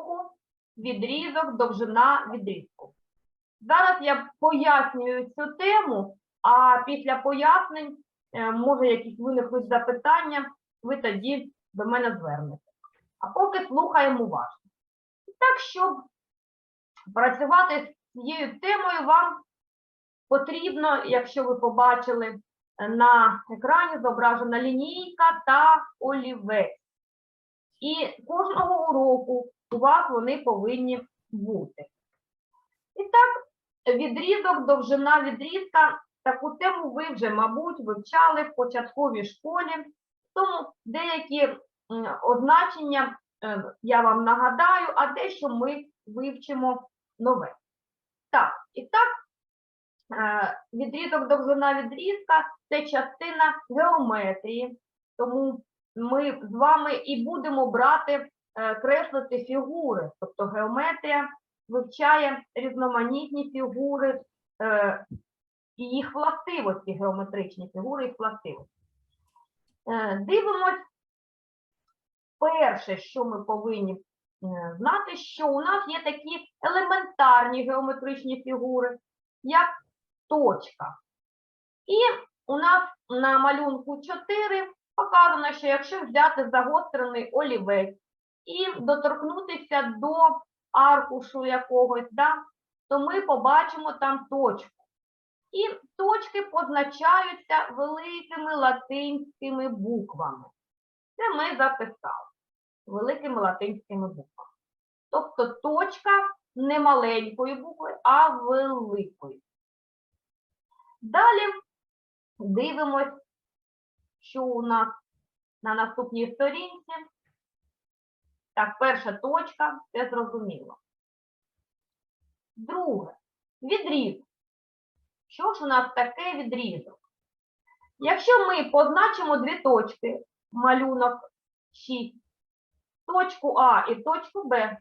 уроку відрізок, довжина відрізку. Зараз я пояснюю цю тему, а після пояснень, е, може, якісь виникнуть запитання, ви тоді до мене звернете. А поки слухаємо уважно. Так, щоб працювати з цією темою, вам потрібно, якщо ви побачили е, на екрані, зображена лінійка та олівець. І кожного уроку у вас вони повинні бути. І так, відрізок, довжина відрізка. Таку тему ви вже, мабуть, вивчали в початковій школі. Тому деякі означення е, я вам нагадаю, а дещо ми вивчимо нове. Так, і так, е, відрізок довжина відрізка це частина геометрії, тому ми з вами і будемо брати креслити фігури, тобто геометрія вивчає різноманітні фігури е, і їх властивості, геометричні фігури, їх властивості. Е, Дивимось, перше, що ми повинні е, знати, що у нас є такі елементарні геометричні фігури, як точка. І у нас на малюнку 4 показано, що якщо взяти загострений олівець і доторкнутися до аркушу якогось, да, то ми побачимо там точку. І точки позначаються великими латинськими буквами. Це ми записали великими латинськими буквами. Тобто точка не маленької букви, а великої. Далі дивимось, що у нас на наступній сторінці. Так, перша точка, це зрозуміло. Друге, відрізок. Що ж у нас таке відрізок? Якщо ми позначимо дві точки, малюнок 6, точку А і точку Б,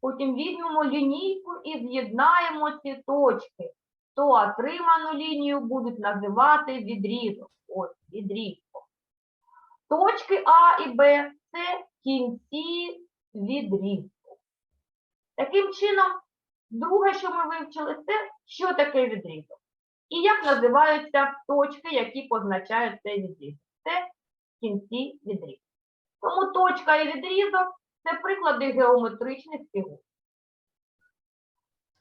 потім візьмемо лінійку і з'єднаємо ці точки, то отриману лінію будуть називати відрізок. Ось відрізком. Точки А і Б це кінці відрізку. Таким чином, друге, що ми вивчили, це що таке відрізок. І як називаються точки, які позначають цей відрізок. Це кінці відрізку. Тому точка і відрізок це приклади геометричних фігур.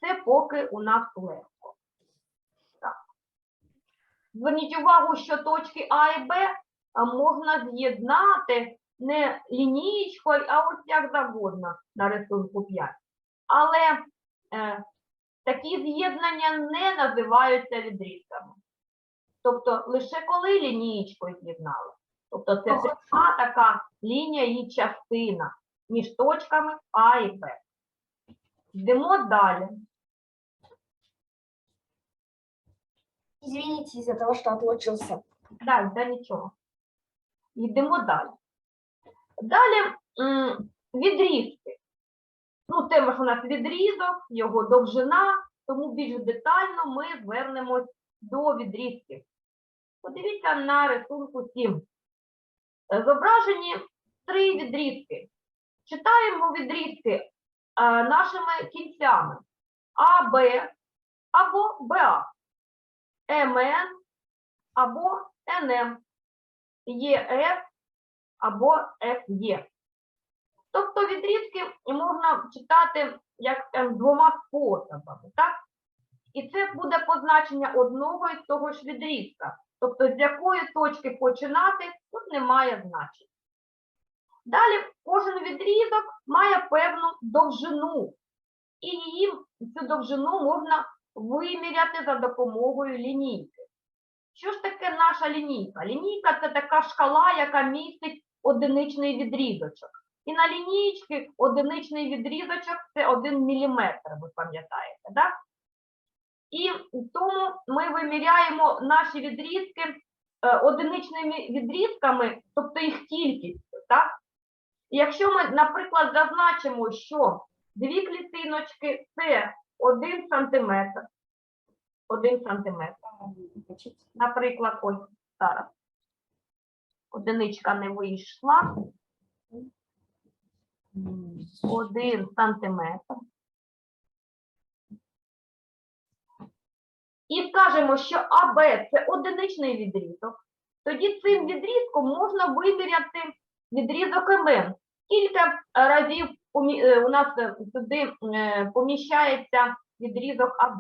Це поки у нас легко. Зверніть увагу, що точки А і Б можна з'єднати не лінієчкою, а ось як завгодно на рисунку 5. Але е, такі з'єднання не називаються відрізками. Тобто лише коли лінієчкою з'єднали. Тобто це пряма така лінія і частина між точками А і Б. Йдемо далі. Извините из-за того, что отлучился. Далі, да нічого. Йдемо далі. Далі відрізки. Ну, тема ж у нас відрізок, його довжина, тому більш детально ми звернемось до відрізків. Подивіться на рисунку 7. Е, Зображені три відрізки. Читаємо відрізки е, нашими кінцями АБ або БА, МН або НМ, ЄФ або ФЄ. Тобто відрізки можна читати як е, двома способами, так? І це буде позначення одного і того ж відрізка. Тобто, з якої точки починати, тут немає значення. Далі кожен відрізок має певну довжину, і її цю довжину можна виміряти за допомогою лінійки. Що ж таке наша лінійка? Лінійка це така шкала, яка містить одиничний відрізочок. І на лінійці одиничний відрізочок це 1 мм, ви пам'ятаєте, так? І тому ми виміряємо наші відрізки е, одиничними відрізками, тобто їх кількістю, так? І якщо ми, наприклад, зазначимо, що дві клітиночки це 1 см, 1 см, наприклад, ось зараз. Одиничка не вийшла. 1 сантиметр. І скажемо, що АБ це одиничний відрізок. Тоді цим відрізком можна виміряти відрізок МН. Скільки разів е, у нас туди е, поміщається відрізок АБ?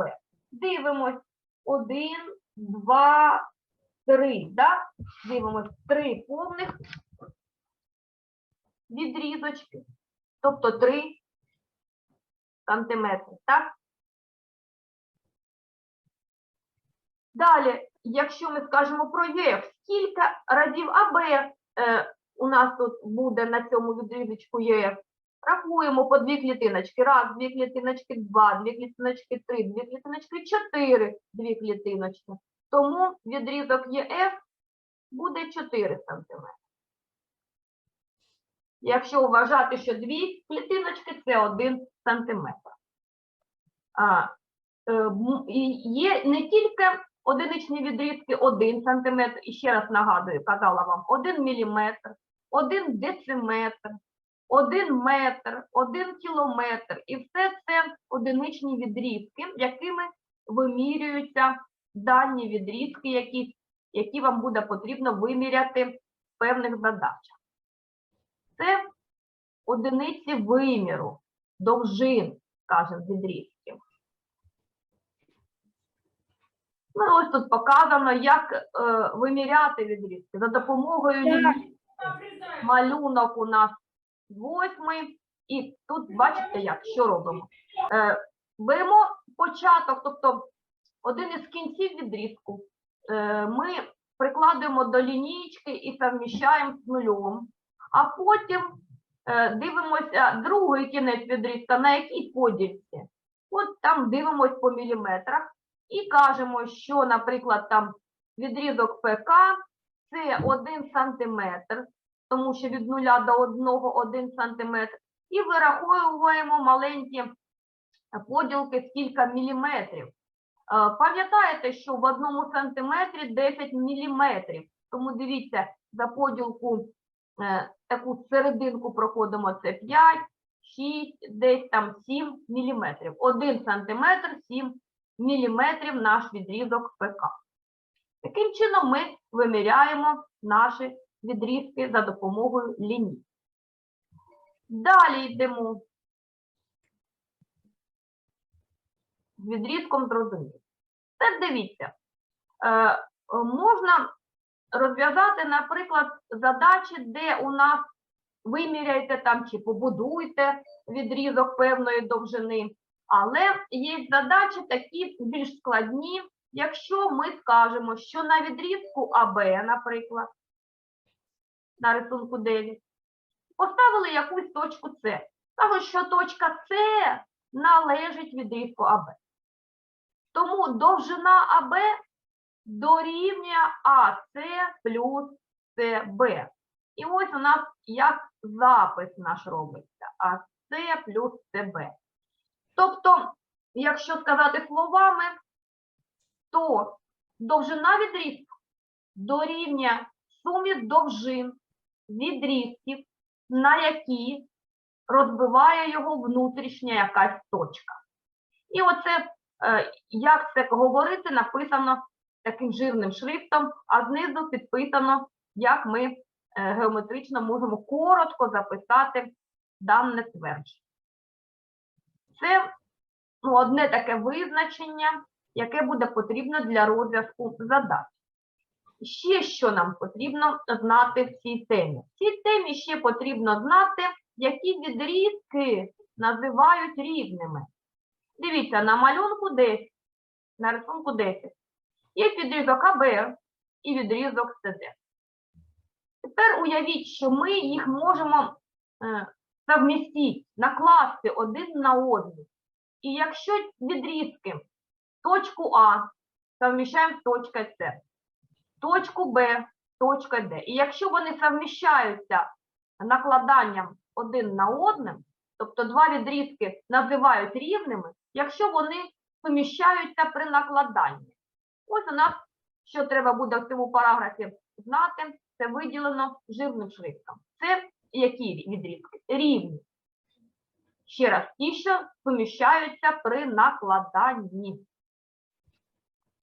Дивимось. Один, два, три. Да? Дивимось три повних відрізочки, тобто 3 сантиметри, так? Далі, якщо ми скажемо про ЄФ, скільки разів АБ е, у нас тут буде на цьому відрізочку ЄФ? Рахуємо по дві клітиночки. Раз, дві клітиночки, два, дві клітиночки, три, дві клітиночки, чотири, дві клітиночки. Тому відрізок ЄФ буде 4 сантиметри. Якщо вважати, що дві клітиночки це 1 сантиметр. А, е, є не тільки одиничні відрізки 1 сантиметр, і ще раз нагадую, казала вам 1 міліметр, 1 дециметр, 1 метр, 1 кілометр. І все це одиничні відрізки, якими вимірюються дані відрізки, які, які вам буде потрібно виміряти в певних задачах. Це одиниці виміру, довжин, скажімо, відрізків. Ну, ось тут показано, як е, виміряти відрізки за допомогою. Малюнок у нас восьмий. І тут бачите, як, що робимо? Е, беремо початок, тобто один із кінців відрізку. Е, ми прикладуємо до лінійки і совміщаємо з нульом. А потім е, дивимося другий кінець відрізка, на якій подільці. От там дивимось по міліметрах і кажемо, що, наприклад, там відрізок ПК це 1 сантиметр, тому що від 0 до 1 1 сантиметр. І вираховуємо маленькі поділки, скільки міліметрів. Е, Пам'ятаєте, що в одному сантиметрі 10 міліметрів. Тому дивіться, за поділку е, таку серединку проходимо це 5, 6, десь там 7 міліметрів. 1 сантиметр, 7 міліметрів наш відрізок ПК. Таким чином ми виміряємо наші відрізки за допомогою ліній. Далі йдемо. Відрізком зрозуміло. Тепер дивіться, е, можна розв'язати, наприклад, задачі, де у нас виміряйте там чи побудуйте відрізок певної довжини. Але є задачі такі більш складні, якщо ми скажемо, що на відрізку АБ, наприклад, на рисунку 9, поставили якусь точку С. Кажуть, що точка С належить відрізку АБ. Тому довжина АБ дорівнює АС плюс СБ. І ось у нас як запис наш робиться. АС плюс СБ. Тобто, якщо сказати словами, то довжина відрізку дорівнює сумі довжин відрізків, на які розбиває його внутрішня якась точка. І оце, як це говорити, написано таким жирним шрифтом, а знизу підписано, як ми е, геометрично можемо коротко записати дане твердження. Це ну, одне таке визначення, яке буде потрібно для розв'язку задач. Ще що нам потрібно знати в цій темі? В цій темі ще потрібно знати, які відрізки називають рівними. Дивіться, на малюнку 10, на рисунку 10. Є відрізок АБ і відрізок СД. Тепер уявіть, що ми їх можемо е, совмістити, накласти один на один. І якщо відрізки точку А совміщаємо з точкою С, точку Б, точка Д. І якщо вони совміщаються накладанням один на одним, тобто два відрізки називають рівними, якщо вони суміщаються при накладанні. Ось у нас, що треба буде в цьому параграфі знати, це виділено жирним шрифтом. Це які відрізки? Рівні. Ще раз, ті, що суміщаються при накладанні.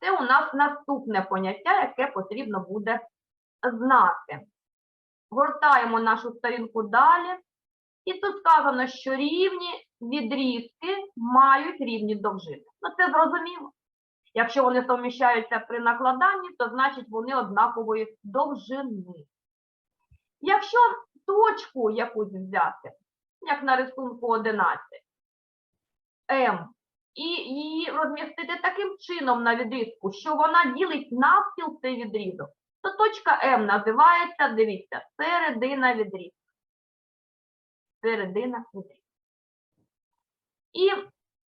Це у нас наступне поняття, яке потрібно буде знати. Гортаємо нашу сторінку далі. І тут сказано, що рівні відрізки мають рівні довжини. Ну, це зрозуміло. Якщо вони суміщаються при накладанні, то значить вони однакової довжини. Якщо точку якусь взяти, як на рисунку 11, М, і її розмістити таким чином на відрізку, що вона ділить навпіл цей відрізок, то точка М називається, дивіться, середина відрізка. Середина відрізка. І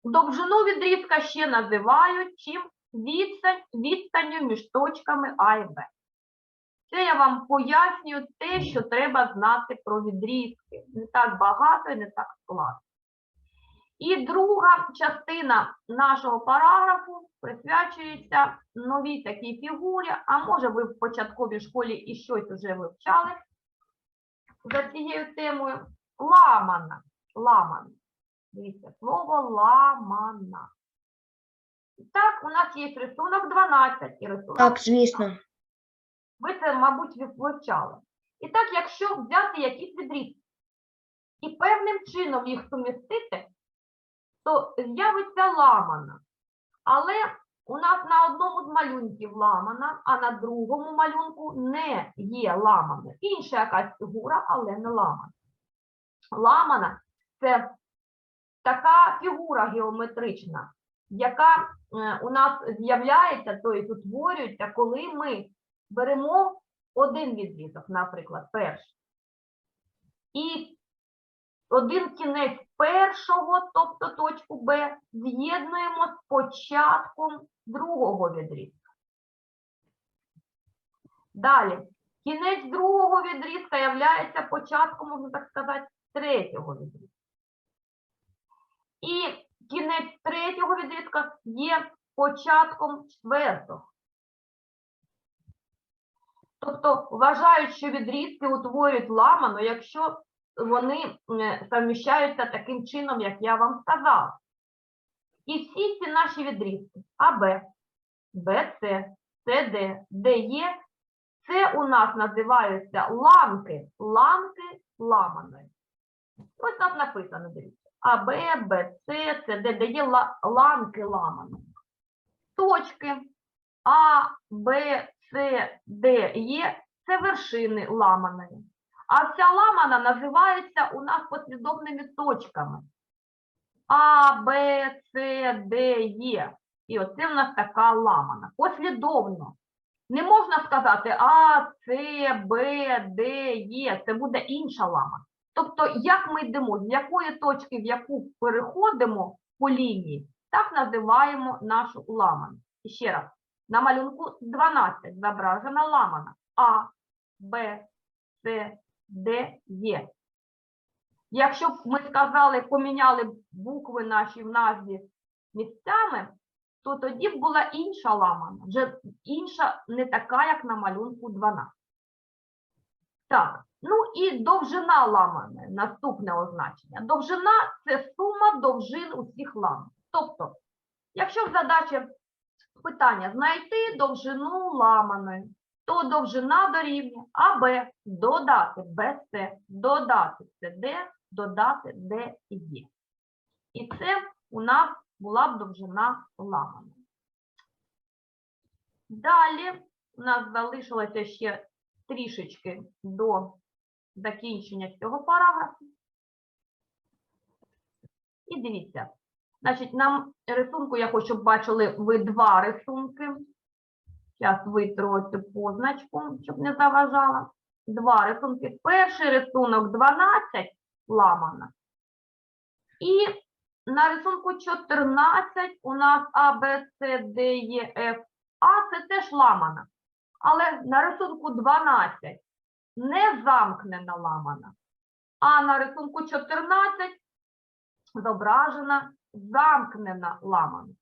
довжину відрізка ще називають чим відстань, відстанню між точками А і Б. Це я вам пояснюю те, що треба знати про відрізки. Не так багато і не так складно. І друга частина нашого параграфу присвячується новій такій фігурі, а може ви в початковій школі і щось вже вивчали за цією темою. Ламана. Ламана. Дивіться, слово ламана. Так, у нас є рисунок 12 і рисунок Так, звісно. ви це, мабуть, ви- вивчали. І так, якщо взяти якісь відрізки і певним чином їх сумістити, то з'явиться ламана. Але у нас на одному з малюнків ламана, а на другому малюнку не є ламана. Інша якась фігура, але не ламана. Ламана це така фігура геометрична, яка е, у нас з'являється, тобто утворюється, коли ми беремо один відрізок, наприклад, перший. І один кінець першого, тобто точку Б, з'єднуємо з початком другого відрізка. Далі, кінець другого відрізка являється початком, можна так сказати, третього відрізка. І кінець третього відрізка є початком четвертого. Тобто вважають, що відрізки утворюють ламану, якщо вони суміщаються таким чином, як я вам сказала. І всі ці наші відрізки АБ, БЦ, СД, ДЕ, це у нас називаються ламки, ламки ламаної. Ось так написано, дивіться. АБ, БЦ, СД, ДЕ, ла- ламки ламаної. Точки А, Б, С, Д, Е – це вершини ламаної. А вся ламана називається у нас послідовними точками. А, Б, С, Д, Е. І оце в нас така ламана. Послідовно. Не можна сказати А, С, Б, Д, Е. Це буде інша ламана. Тобто, як ми йдемо, з якої точки в яку переходимо по лінії, так називаємо нашу ламану. І ще раз. На малюнку 12 зображена ламана А, Б, С, Д, Е. Якщо б ми сказали, поміняли букви наші в назві місцями, то тоді б була інша ламана, вже інша, не така, як на малюнку 12. Так, ну і довжина ламани, наступне означення. Довжина це сума довжин усіх ламан. Тобто, якщо в задачі питання знайти довжину ламаної, то довжина дорівнює АБ додати БС, додати СД, додати Д і Е. І це у нас була б довжина ламаної. Далі у нас залишилося ще трішечки до закінчення цього параграфу. І дивіться, Значить, на рисунку я хочу, щоб бачили ви два рисунки. Зараз витру цю позначку, щоб не заважала. Два рисунки. Перший рисунок 12 ламана. І на рисунку 14 у нас А, Б, С, Д, Е, Ф, А це теж ламана. Але на рисунку 12 не замкнена ламана. А на рисунку 14 зображена замкнена ламана.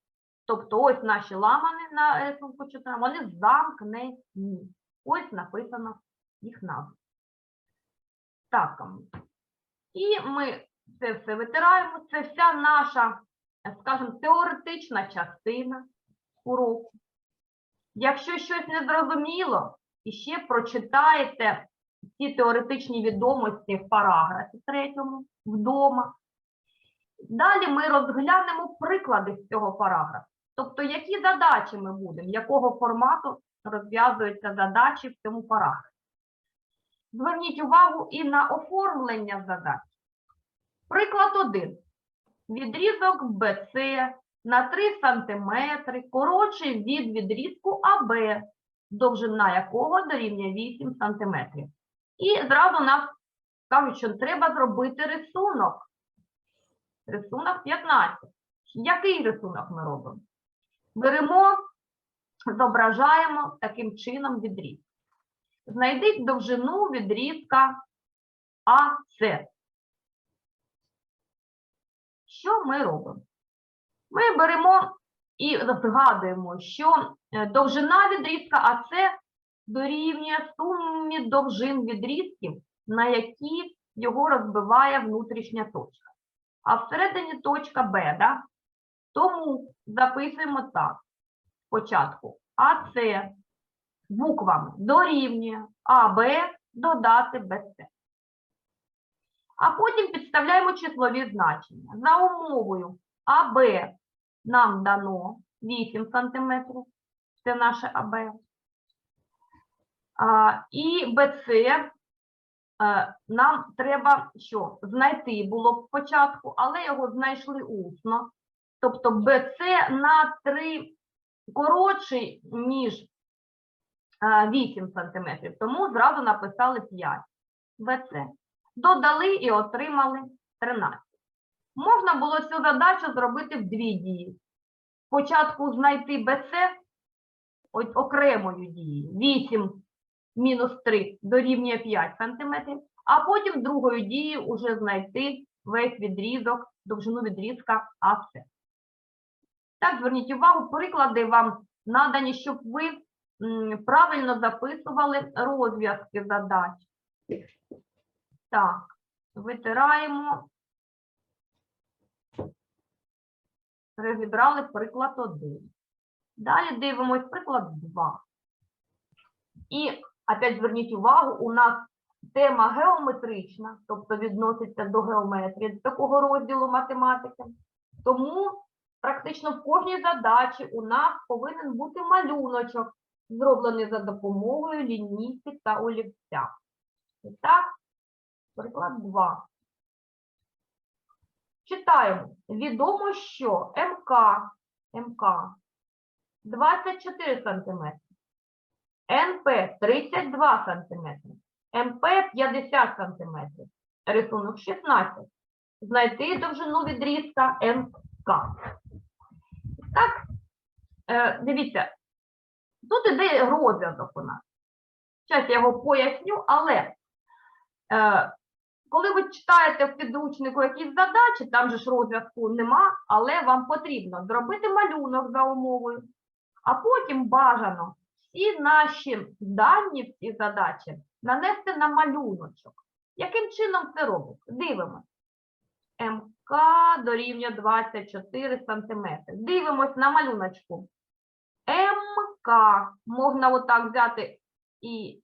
Тобто ось наші ламани на рисунку 14, вони замкнені. Ось написано їх назва. Так. І ми Це все витираємо. Це вся наша, скажімо, теоретична частина уроку. Якщо щось не зрозуміло, і ще прочитаєте ці теоретичні відомості в параграфі третьому вдома. Далі ми розглянемо приклади з цього параграфу. Тобто, які задачі ми будемо, якого формату розв'язуються задачі в цьому параграфі. Зверніть увагу і на оформлення задач. Приклад 1. Відрізок BC на 3 см коротший від відрізку АБ, довжина якого дорівнює 8 см. І зразу нас кажуть, що треба зробити рисунок. Рисунок 15. Який рисунок ми робимо? Беремо, зображаємо таким чином відрізок. Знайдіть довжину відрізка АС. Що ми робимо? Ми беремо і згадуємо, що е, довжина відрізка АС дорівнює сумі довжин відрізків, на які його розбиває внутрішня точка. А всередині точка Б, да? Тому записуємо так. Спочатку АС буквами дорівнює АБ додати БС. А потім підставляємо числові значення. За умовою АБ нам дано 8 см, це наше АБ. І БЦ е, нам треба що? Знайти було б спочатку, але його знайшли усно. Тобто БЦ на 3 коротший, ніж е, 8 см, тому зразу написали 5 БЦ. Додали і отримали 13. Можна було цю задачу зробити в дві дії. Спочатку знайти БЦ окремою дією. 8 мінус 3 дорівнює 5 см, а потім другою дією вже знайти весь відрізок, довжину відрізка АС. Так, зверніть увагу, приклади вам надані, щоб ви правильно записували розв'язки задач. Так, витираємо. Розібрали приклад 1. Далі дивимось приклад 2. І опять зверніть увагу, у нас тема геометрична, тобто відноситься до геометрії, до такого розділу математики. Тому практично в кожній задачі у нас повинен бути малюночок, зроблений за допомогою лінійки та олівця. І так, приклад 2. Читаємо. Відомо, що МК, МК 24 см, НП 32 см, МП 50 см, рисунок 16. Знайти довжину відрізка МК. Так, е, дивіться, тут іде розв'язок у нас. Зараз я його поясню, але е, коли ви читаєте в підручнику якісь задачі, там же ж розв'язку нема, але вам потрібно зробити малюнок за умовою, а потім бажано всі наші дані цій задачі нанести на малюночок. Яким чином це робиться? Дивимось. МК дорівнює 24 см. Дивимось на малюночку. МК можна отак взяти і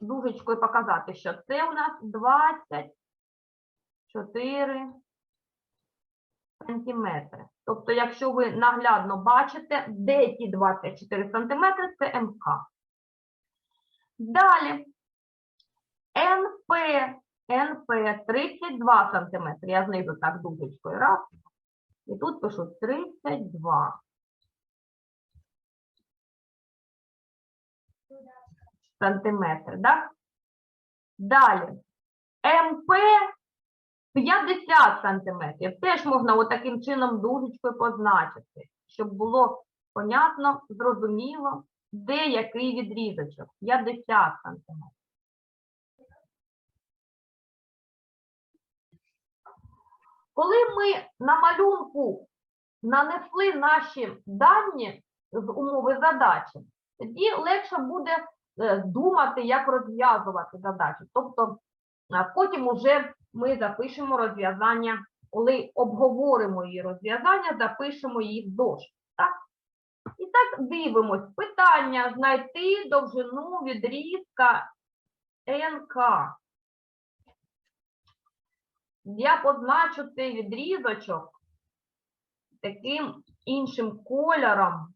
дужечкою показати, що це у нас 24 сантиметри. Тобто, якщо ви наглядно бачите, де ті 24 сантиметри, це МК. Далі. НП. НП 32 сантиметри. Я знизу так дужечкою раз. І тут пишу 32. сантиметр, да? Далі. МП 50 сантиметрів. Теж можна отаким чином дужечкою позначити, щоб було понятно, зрозуміло, де який відрізочок. 50 сантиметрів. Коли ми на малюнку нанесли наші дані з умови задачі, тоді легше буде е, думати, як розв'язувати задачі. Тобто потім уже ми запишемо розв'язання, коли обговоримо її розв'язання, запишемо її в дошку. Так? І так дивимось. Питання знайти довжину відрізка НК. Я позначу цей відрізочок таким іншим кольором.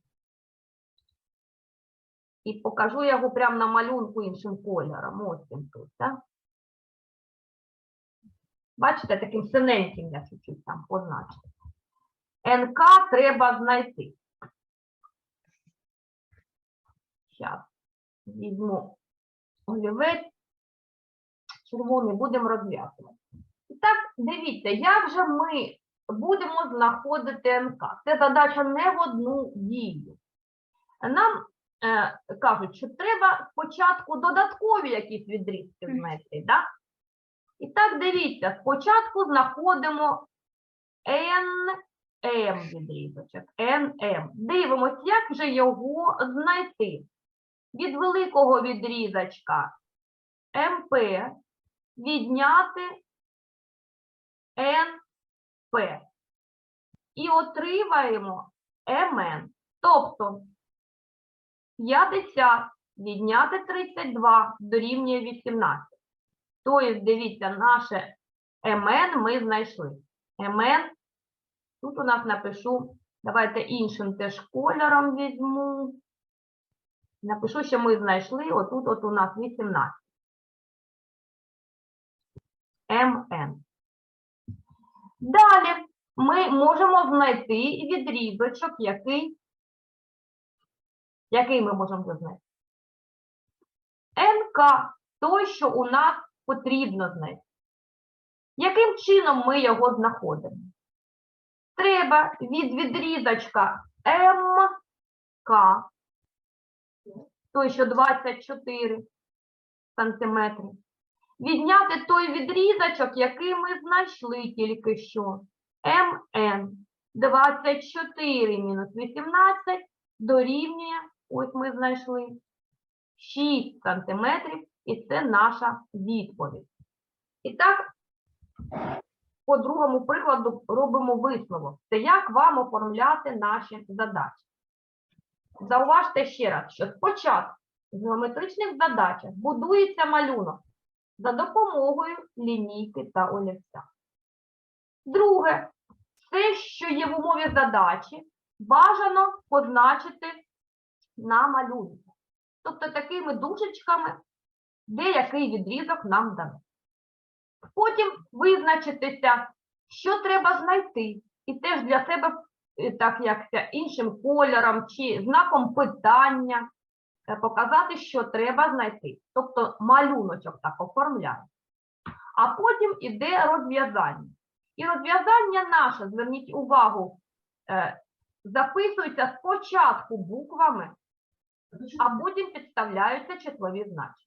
І покажу його прямо на малюнку іншим кольором. Ось він тут, так? Бачите, таким синеньким я чуть-чуть там позначу. НК треба знайти. Зараз візьму олівець. Червоний будемо розв'язувати. І так, дивіться, як же ми будемо знаходити НК? Це задача не в одну дію. Нам е, кажуть, що треба спочатку додаткові якісь відрізки знайти, да? І так, дивіться, спочатку знаходимо NM відрізочок, NM. Дивимось, як же його знайти. Від великого відрізочка МП відняти НП. І отримаємо МН. Тобто 50 відняти 32 дорівнює 18. Тобто, дивіться, наше МН ми знайшли. МН, тут у нас напишу, давайте іншим теж кольором візьму. Напишу, що ми знайшли, отут от у нас 18. МН. Далі ми можемо знайти відрізочок, який, який ми можемо знайти. НК, той, що у нас потрібно знайти. Яким чином ми його знаходимо? Треба від відрізочка МК, той, що 24 сантиметри, відняти той відрізочок, який ми знайшли тільки що. МН 24 мінус 18 дорівнює, ось ми знайшли, 6 сантиметрів, і це наша відповідь. І так, по другому прикладу робимо висновок. Це як вам оформляти наші задачі. Зауважте ще раз, що спочатку в геометричних задачах будується малюнок за допомогою лінійки та олівця. Друге, все, що є в умові задачі, бажано позначити на малюнку. Тобто такими дужечками, де який відрізок нам дано. Потім визначитися, що треба знайти, і теж для себе, е, так як іншим кольором чи знаком питання е, показати, що треба знайти. Тобто малюночок так оформляє. А потім іде розв'язання. І розв'язання наше, зверніть увагу, е, записується спочатку буквами, а потім підставляються числові значення.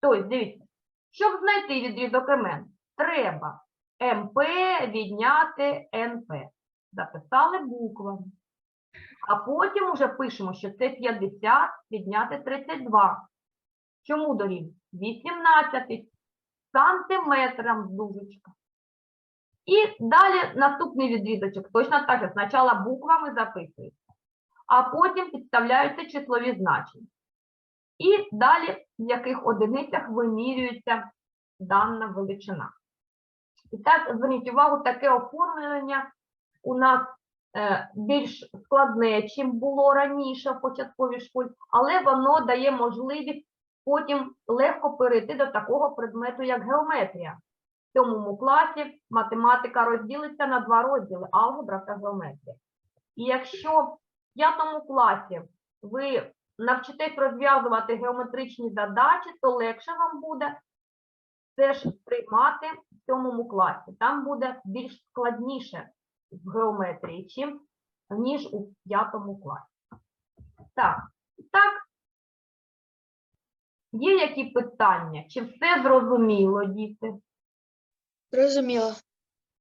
Тобто, дивіться, щоб знайти відрізок МН, треба МП відняти НП. Записали буквами. А потім уже пишемо, що це 50 відняти 32. Чому дорівнює? 18 сантиметрам дужечка. І далі наступний відрізочок. Точно так же, спочатку буквами записується, а потім підставляються числові значення. І далі в яких одиницях вимірюється дана величина. І так, зверніть увагу, таке оформлення у нас е, більш складне, чим було раніше в початковій школі, але воно дає можливість потім легко перейти до такого предмету, як геометрія. В сьомому класі математика розділиться на два розділи алгебра та геометрія. І якщо в п'ятому класі ви навчитесь розв'язувати геометричні задачі, то легше вам буде теж приймати в сьомому класі. Там буде більш складніше в геометрії, чим ніж у п'ятому класі. Так, так. Є які питання? Чи все зрозуміло, діти? Зрозуміло.